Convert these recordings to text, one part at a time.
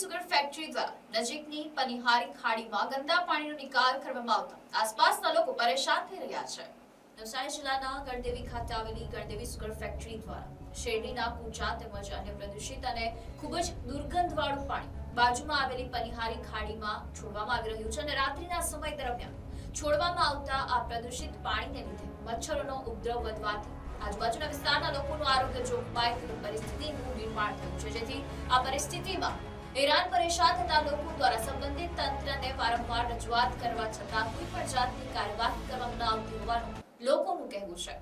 Sugar factory દ્વારા નજીકની પનિહારી ખાડીમાં ગંદા પાણીનો નિકાલ કરવામાં આવતા આસપાસના લોકો પરેશાન થઈ રહ્યા છે. નવસારી જિલ્લાના ગણદેવી ખાતે આવેલી ગણદેવી સુગર ફેક્ટરી દ્વારા શેરડીના કૂચા તેમજ અન્ય પ્રદૂષિત અને ખૂબ જ દુર્ગંધવાળું પાણી બાજુમાં આવેલી પનિહારી ખાડીમાં છોડવામાં આવી રહ્યું છે અને રાત્રિના સમય દરમિયાન છોડવામાં આવતા આ પ્રદૂષિત પાણીને લીધે મચ્છરોનો ઉપદ્રવ વધવાથી આજુબાજુના વિસ્તારના લોકોનું આરોગ્ય જોખમાય પરિસ્થિતિનું નિર્માણ થયું છે. જેથી આ પરિસ્થિતિમાં હેરાન પરેશાન થતા લોકો દ્વારા સંબંધિત તંત્રને વારંવાર રજૂઆત કરવા છતાં કોઈ પણ જાતની કાર્યવાહી કરવામાં ન આવતી હોવાનું લોકોનું કહેવું છે.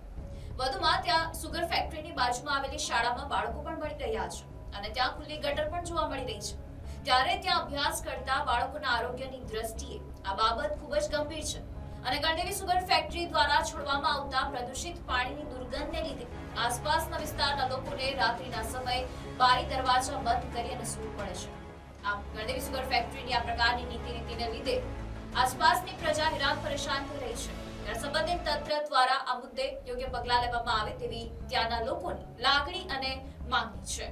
વધુમાં ત્યાં સુગર ફેક્ટરીની બાજુમાં આવેલી શાળામાં બાળકો પણ મળી રહ્યા છે અને ત્યાં ખુલ્લી ગટર પણ જોવા મળી રહી છે. ત્યારે ત્યાં અભ્યાસ કરતા બાળકોના આરોગ્યની દ્રષ્ટિએ આ બાબત ખૂબ જ ગંભીર છે. અને ગણદેવી સુગર ફેક્ટરી દ્વારા છોડવામાં આવતા પ્રદૂષિત પાણીની દુર્ગંધને લીધે આસપાસના વિસ્તારના લોકોને રાત્રિના સમયે બારી દરવાજા બંધ કરી અને સૂવું પડે છે. આમ ગણદેવી સુગર ફેક્ટરીની આ પ્રકારની નીતિ નીતિને લીધે આસપાસની પ્રજા હેરાન પરેશાન થઈ રહી છે. સંબંધિત તંત્ર દ્વારા આ મુદ્દે યોગ્ય પગલાં લેવામાં આવે તેવી ત્યાંના લોકોની લાગણી અને માંગણી છે.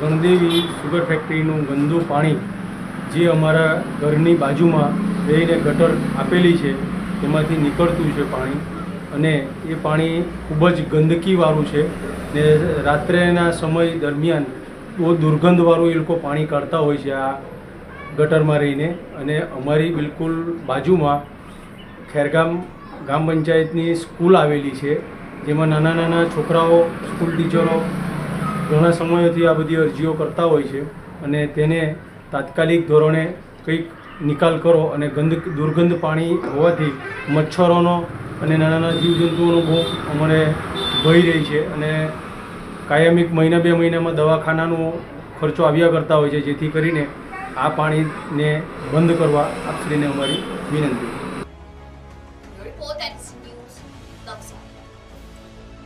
ગણદેવી સુગર ફેક્ટરીનું ગંદુ પાણી જે અમારા ઘરની બાજુમાં રહીને ગટર આપેલી છે તેમાંથી નીકળતું છે પાણી. અને એ પાણી ખૂબ જ ગંદકીવાળું છે ને રાત્રેના સમય દરમિયાન બહુ દુર્ગંધવાળું એ લોકો પાણી કાઢતા હોય છે આ ગટરમાં રહીને. અને અમારી બિલકુલ બાજુમાં ખેરગામ ગામ પંચાયતની સ્કૂલ આવેલી છે, જેમાં નાના નાના છોકરાઓ, સ્કૂલ ટીચરો ઘણા સમયોથી આ બધી અરજીઓ કરતા હોય છે. અને તેને તાત્કાલિક ધોરણે કંઈક નિકાલ કરો અને ગંદ દુર્ગંધ પાણી હોવાથી મચ્છરોનો અને નાના નાના જીવજંતુઓનો બહુ અમારે ભય રહી છે અને કાયમિક મહિના બે મહિનામાં દવાખાનાનો ખર્ચો આવ્યા કરતા હોય છે, જેથી કરીને આ પાણીને બંધ કરવા આપશ્રીને અમારી વિનંતી.